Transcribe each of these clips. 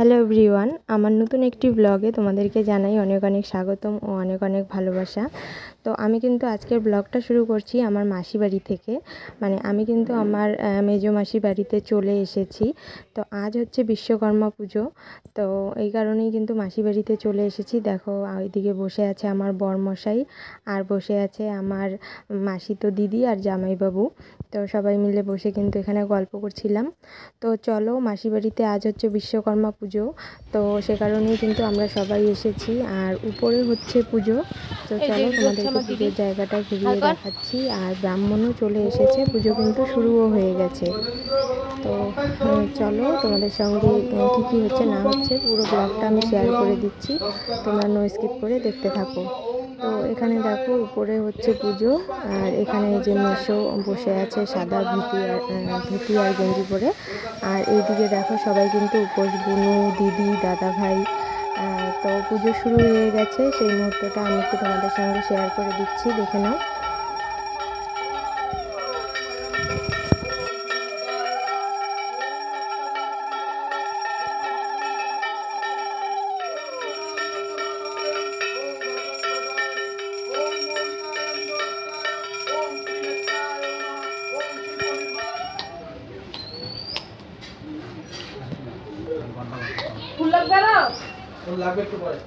Hello everyone আমার নতুন একটি ব্লগে তোমাদেরকে জানাই অনেক অনেক স্বাগতম ও অনেক অনেক ভালোবাসা। তো আমি কিন্তু আজকের ব্লগটা শুরু করছি আমার মাসি বাড়ি থেকে। মানে আমি কিন্তু আমার মেজো মাসি বাড়িতে চলে এসেছি। তো আজ হচ্ছে বিশ্বকর্মা পুজো। তো এই কারণেই কিন্তু মাসি বাড়িতে চলে এসেছি। দেখো ওইদিকে বসে আছে আমার বরমশাই আর বসে আছে আমার মাসি তো দিদি আর জামাইবাবু। তো সবাই মিলে বসে কিন্তু এখানে গল্প করছিলাম। তো চলো মাসি বাড়িতে আজ হচ্ছে বিশ্বকর্মা পুজো। তো সে কারণেই কিন্তু আমরা সবাই এসেছি। আর উপরে হচ্ছে পুজো। তো চলো তোমাদেরকে পুজোর জায়গাটা ঘুরিয়ে দেখাচ্ছি। আর ব্রাহ্মণও চলে এসেছে। পুজো কিন্তু শুরুও হয়ে গেছে। তো চলো তোমাদের সঙ্গে কী কী হচ্ছে না হচ্ছে পুরো ব্লগটা আমি শেয়ার করে দিচ্ছি। তোমরা নো স্কিপ করে দেখতে থাকো। তো এখানে দেখো উপরে হচ্ছে পুজো, আর এখানে যে মেশো বসে আছে সাদা ধুতি আর ধুতি আর গেঞ্জি পরে। আর এইদিকে দেখো সবাই কিন্তু উপোস, বুনু, দিদি, দাদা ভাই তো পুজো শুরু হয়ে গেছে। সেই মুহূর্তটা আমি একটু তোমাদের সঙ্গে শেয়ার করে দিচ্ছি, দেখে নাও। ফুল লাগবে একটু পরে।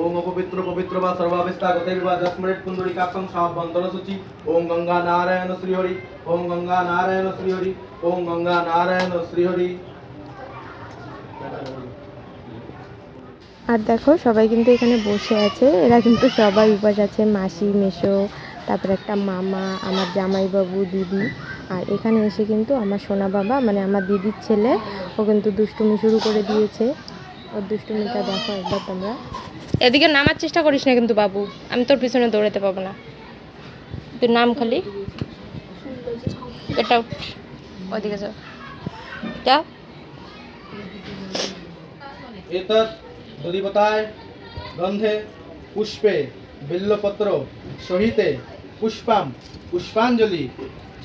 ওম অপবিত্র পবিত্র বা সূচি ওম গঙ্গা নারায়ণ শ্রীহরি ওম গঙ্গা নারায়ণ শ্রীহরি ওম গঙ্গা নারায়ণ শ্রীহরি। আর দেখো সবাই কিন্তু এখানে বসে আছে। এরা কিন্তু সবাই উপাস আছে মাসি মেশো তারপর একটা মামা আমার জামাইবাবু দিদি। আর এখানে এসে কিন্তু আমার সোনা বাবা মানে আমার দিদির ছেলে ও কিন্তু দুষ্টুমি শুরু করে দিয়েছে। ওর দুষ্টুমিটা দেখো একবার তোমরা? এদিকে নামার চেষ্টা করিস না কিন্তু বাবু আমি তোর পিছনে দৌড়াতে পাবো না। তুই নাম খালি। এটা ওদিকে যাও যা। এতৎ দধিপতায় গন্ধে পুষ্পে বিল্লপত্র সহিতে পুষ্পাম পুষ্পাঞ্জলি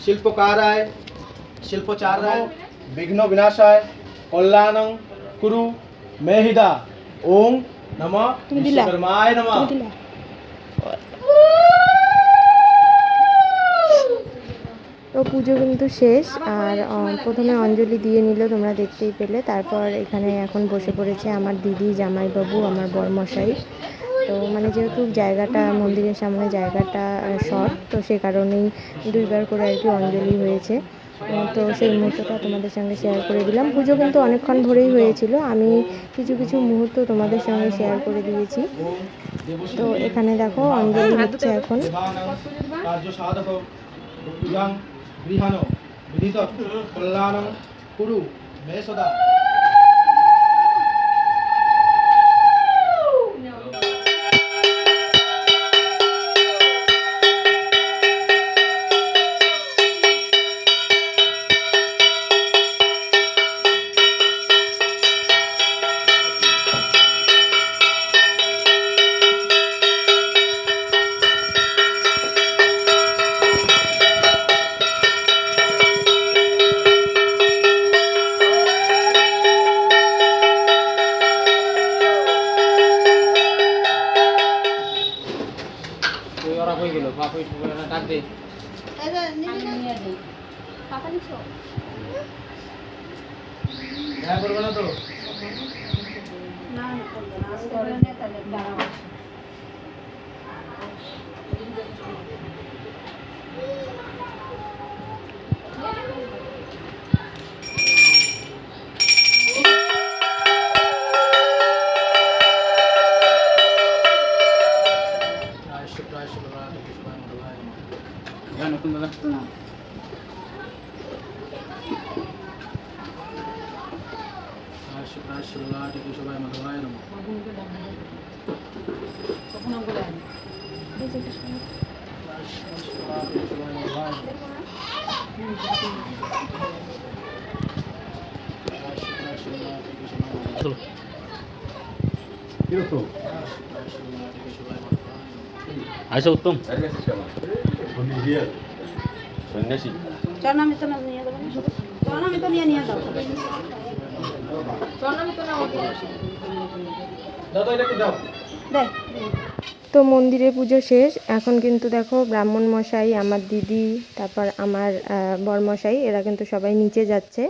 শিল্পকারায় শিল্পচারায় বিঘ্ন বিনাশায় কল্যাণং কুরু মেহিদা ওম নম? বিশ্বকর্মায় নমঃ। তো পুজো কিন্তু শেষ আর প্রথমে অঞ্জলি দিয়ে নিল তোমরা দেখতেই পেলে। তারপর এখানে এখন বসে পড়েছে আমার দিদি জামাইবাবু আমার বরমশাই। তো মানে যেহেতু জায়গাটা মন্দিরের সামনে জায়গাটা শর্ট তো সে কারণেই দুইবার করে আর কি অঞ্জলি হয়েছে। তো সেই মুহূর্তটা তোমাদের সঙ্গে শেয়ার করে দিলাম। পুজো কিন্তু অনেকক্ষণ ধরেই হয়েছিল। আমি কিছু কিছু মুহূর্ত তোমাদের সঙ্গে শেয়ার করে দিয়েছি। তো এখানে দেখো, অঞ্জলি হচ্ছে এখন। কল্যাণং, কুরু সদা। আচ্ছা উত্তম। সন্ন্যাসী। চল আমি তো নিয়ে দেবো চল আমি তো নিয়ে নিয়ে দাও দাও তো এটা একটু দাও? তো মন্দিরে পুজো শেষ। এখন কিন্তু দেখো ব্রাহ্মণ মশাই, আমার দিদি, তারপর আমার বরমশাই, এরা কিন্তু সবাই নিচে যাচ্ছে।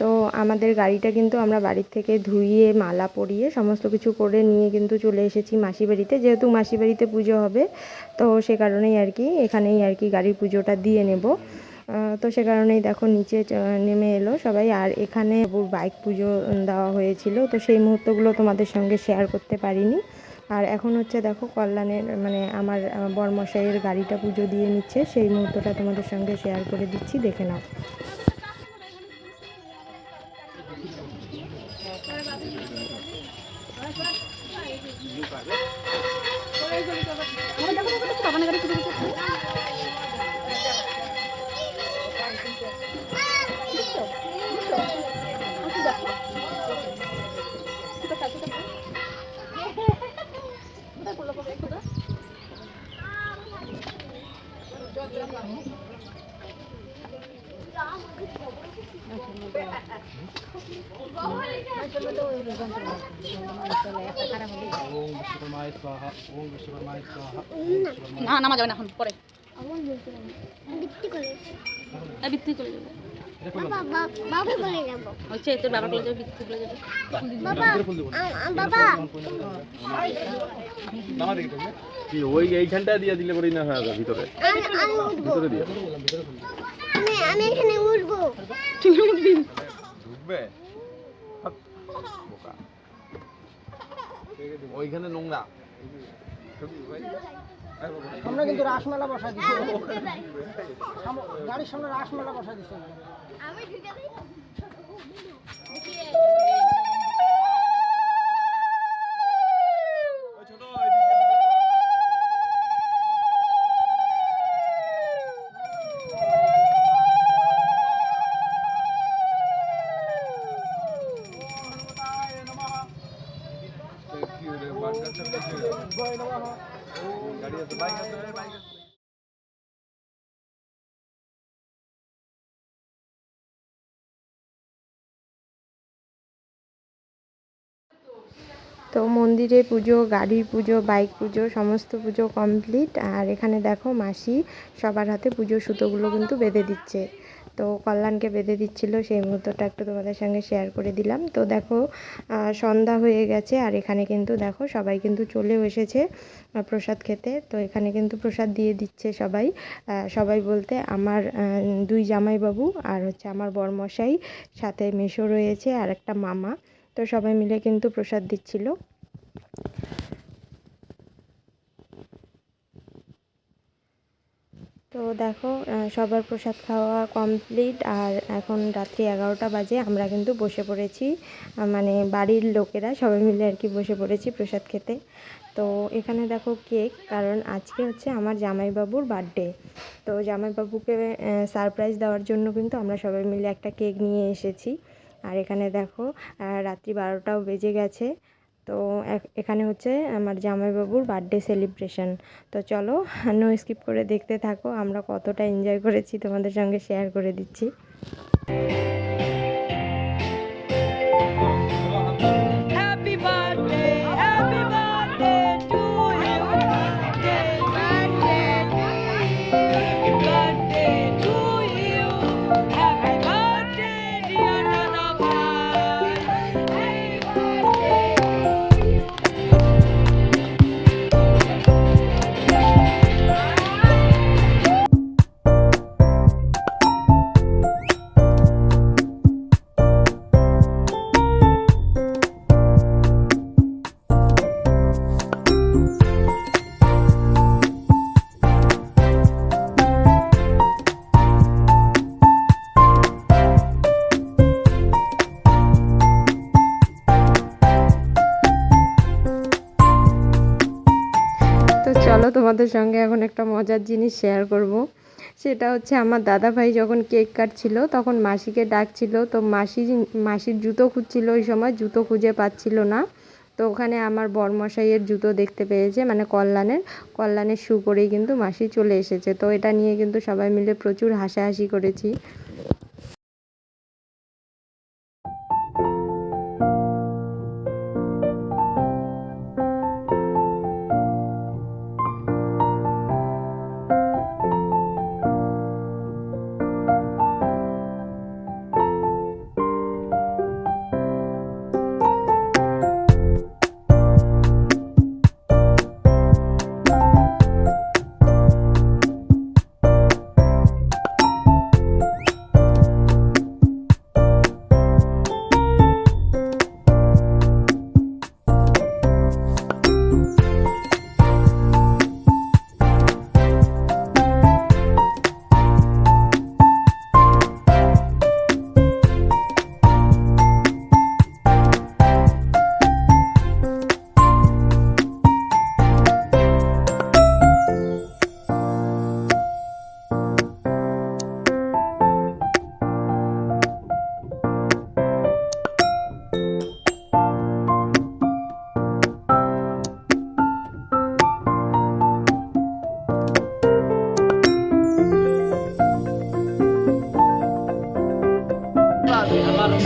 তো আমাদের গাড়িটা কিন্তু আমরা বাড়ির থেকে ধুইয়ে, মালা পরিয়ে, সমস্ত কিছু করে নিয়ে কিন্তু চলে এসেছি মাসি বাড়িতে যেহেতু মাসি বাড়িতে পুজো হবে, তো সে কারণেই আর কি, এখানেই আর কি গাড়ির পুজোটা দিয়ে নেব। তো সে কারণেই দেখো নিচে নেমে এলো সবাই। আর এখানে বাইক পুজো দেওয়া হয়েছিল। তো সেই মুহূর্তগুলো তোমাদের সঙ্গে শেয়ার করতে পারিনি। আর এখন হচ্ছে দেখো কল্যাণের মানে আমার বর্মশাইয়ের গাড়িটা পুজো দিয়ে নিচ্ছে, সেই মুহূর্তটা তোমাদের সঙ্গে শেয়ার করে দিচ্ছি, দেখে নাও। ওম না নামা যাবে না এখন পরে। বৃত্তি করে যাবে হচ্ছে তোর বাবা করে যাবে বৃত্তি কি ওই এইখানটা দিয়ে দিলে পরেই না হয় ভিতরে? ভিতরে দিয়ে। আমি এখানে উঠবো। ঢুকবে? ওইখানে নোংরা। আমরা কিন্তু রাসমেলা বসা দিচ্ছি গাড়ির সামনে রাসমেলা বসা দিচ্ছি আমি ঢুকে দিই তো মন্দিরে পুজো, গাড়ির পুজো, বাইক পুজো, সমস্ত পুজো কমপ্লিট আর এখানে দেখো মাসি সবার হাতে পুজোর সুতোগুলো কিন্তু বেঁধে দিচ্ছে। তো কল্যাণকে বেঁধে দিচ্ছিল, সেই মুহূর্তটা একটু তোমাদের সঙ্গে শেয়ার করে দিলাম। তো দেখো সন্ধ্যা হয়ে গেছে, আর এখানে কিন্তু দেখো সবাই কিন্তু চলেও এসেছে প্রসাদ খেতে। তো এখানে কিন্তু প্রসাদ দিয়ে দিচ্ছে সবাই। সবাই বলতে আমার দুই জামাইবাবু আর হচ্ছে আমার বরমশাই, সাথে মেশো রয়েছে আর একটা মামা। তো সবাই মিলে কিন্তু প্রসাদ দিচ্ছিল। তো দেখো সবার প্রসাদ খাওয়া কমপ্লিট আর এখন রাত্রি এগারোটা বাজে, আমরা কিন্তু বসে পড়েছি মানে বাড়ির লোকেরা সবাই মিলে আর কি বসে পড়েছি প্রসাদ খেতে। তো এখানে দেখো কেক কারণ আজকে হচ্ছে আমার জামাইবাবুর বার্থডে তো জামাইবাবুকে সারপ্রাইজ দেওয়ার জন্য কিন্তু আমরা সবাই মিলে একটা কেক নিয়ে এসেছি। আর এখানে দেখো রাত্রি বারোটাও বেজে গেছে। তো এখ- এখানে হচ্ছে আমার জামাইবাবুর বার্থডে সেলিব্রেশন তো চলো নো স্কিপ করে দেখতে থাকো, আমরা কতটা এনজয় করেছি তোমাদের সঙ্গে শেয়ার করে দিচ্ছি। তোমাদের সঙ্গে এখন একটা মজার জিনিস শেয়ার করব। সেটা হচ্ছে আমার দাদা ভাই যখন কেক কাটছিল, তখন মাসিকে ডাকছিল। তো মাসি মাসির জুতো খুঁজছিল ওই সময়, জুতো খুঁজে পাচ্ছিল না। তো ওখানে আমার বরমশাইয়ের জুতো দেখতে পেয়েছে মানে কল্যাণের। কল্যাণের শু করেই কিন্তু মাসি চলে এসেছে। তো এটা নিয়ে কিন্তু সবাই মিলে প্রচুর হাসাহাসি করেছি।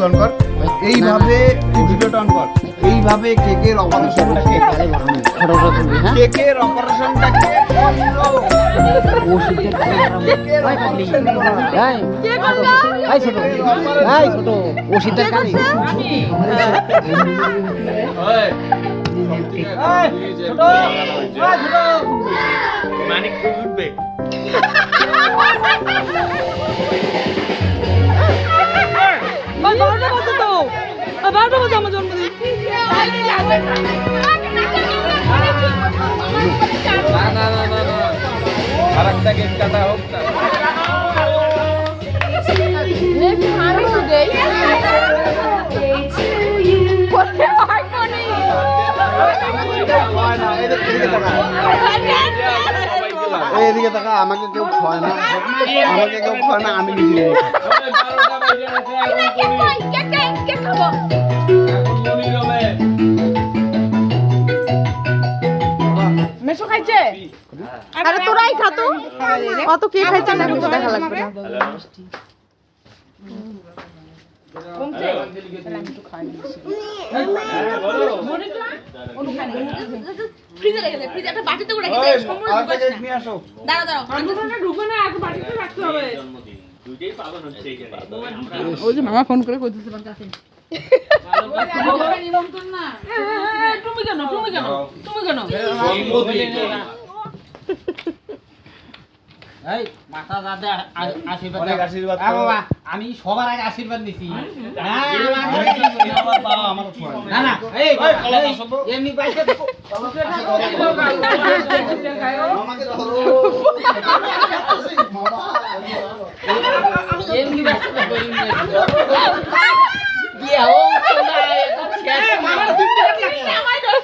তুই অন কর। এইভাবে ভিডিওটা অন কর এইভাবে কেকের অপারেশনটাকে কেকের অপারেশনটাকে মানিক উঠবে। বারোটা বাজে আমার জন্মদিন। না না না না না আর একটা কেক কাটা হোক না এদিকে তাকা আমাকে কেউ খায় না আমাকে কেউ খায় না আমি নিজে মেশো খাইছে? আরে তোরাই খা অত কে খাইছে না কিছু দেখা লাগবে না। ওই যে মামা ফোন করে কইতেছে বাবা কাছে তুমি কেন তুমি কেন তুমি কেন এই মাথা দাদা আশীর্বাদ অনেক আশীর্বাদ আ করো। বাবা আমি সবার আগে আশীর্বাদ নিছি। হ্যাঁ, বাবা, এই, এমনি তো,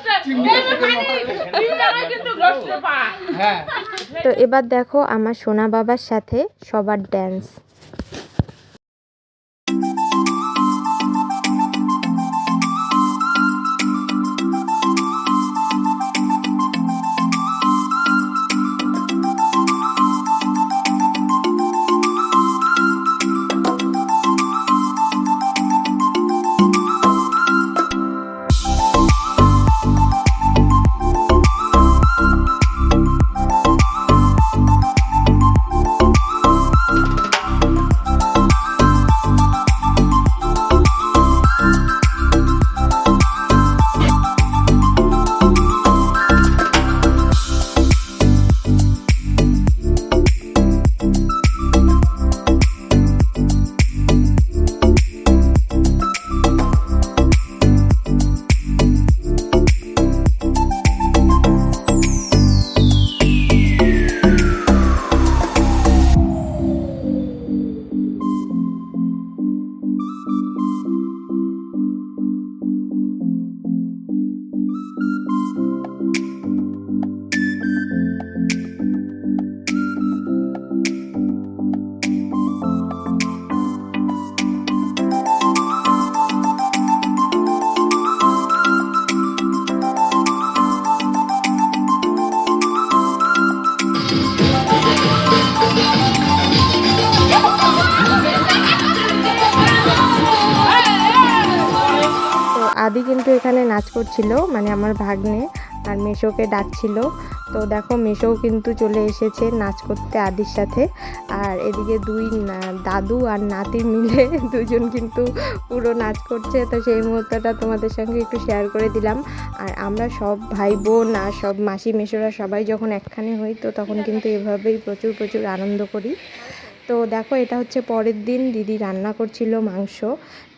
শেষ হ্যাঁ তো এবার দেখো আমার সোনা বাবার সাথে সবার ড্যান্স আদি কিন্তু এখানে নাচ করছিল মানে আমার ভাগ্নে আর মেশোকে ডাকছিল। তো দেখো মেশো কিন্তু চলে এসেছে নাচ করতে আদির সাথে। আর এদিকে দুই দাদু আর নাতি মিলে দুজন কিন্তু পুরো নাচ করছে। তো সেই মুহূর্তটা তোমাদের সঙ্গে একটু শেয়ার করে দিলাম। আর আমরা সব ভাই বোন আর সব মাসি, মেশোরা সবাই যখন একখানে হই, তো তখন কিন্তু এভাবেই প্রচুর প্রচুর আনন্দ করি। তো দেখো, এটা হচ্ছে পরের দিন। দিদি রান্না করছিল মাংস।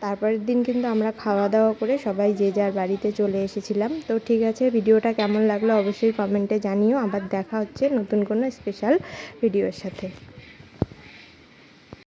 তারপরের দিন কিন্তু আমরা খাওয়া দাওয়া করে সবাই যে যার বাড়িতে চলে এসেছিলাম। তো ঠিক আছে, ভিডিওটা কেমন লাগল অবশ্যই কমেন্টে জানিও। আবার দেখা হচ্ছে নতুন কোনো স্পেশাল ভিডিওর সাথে।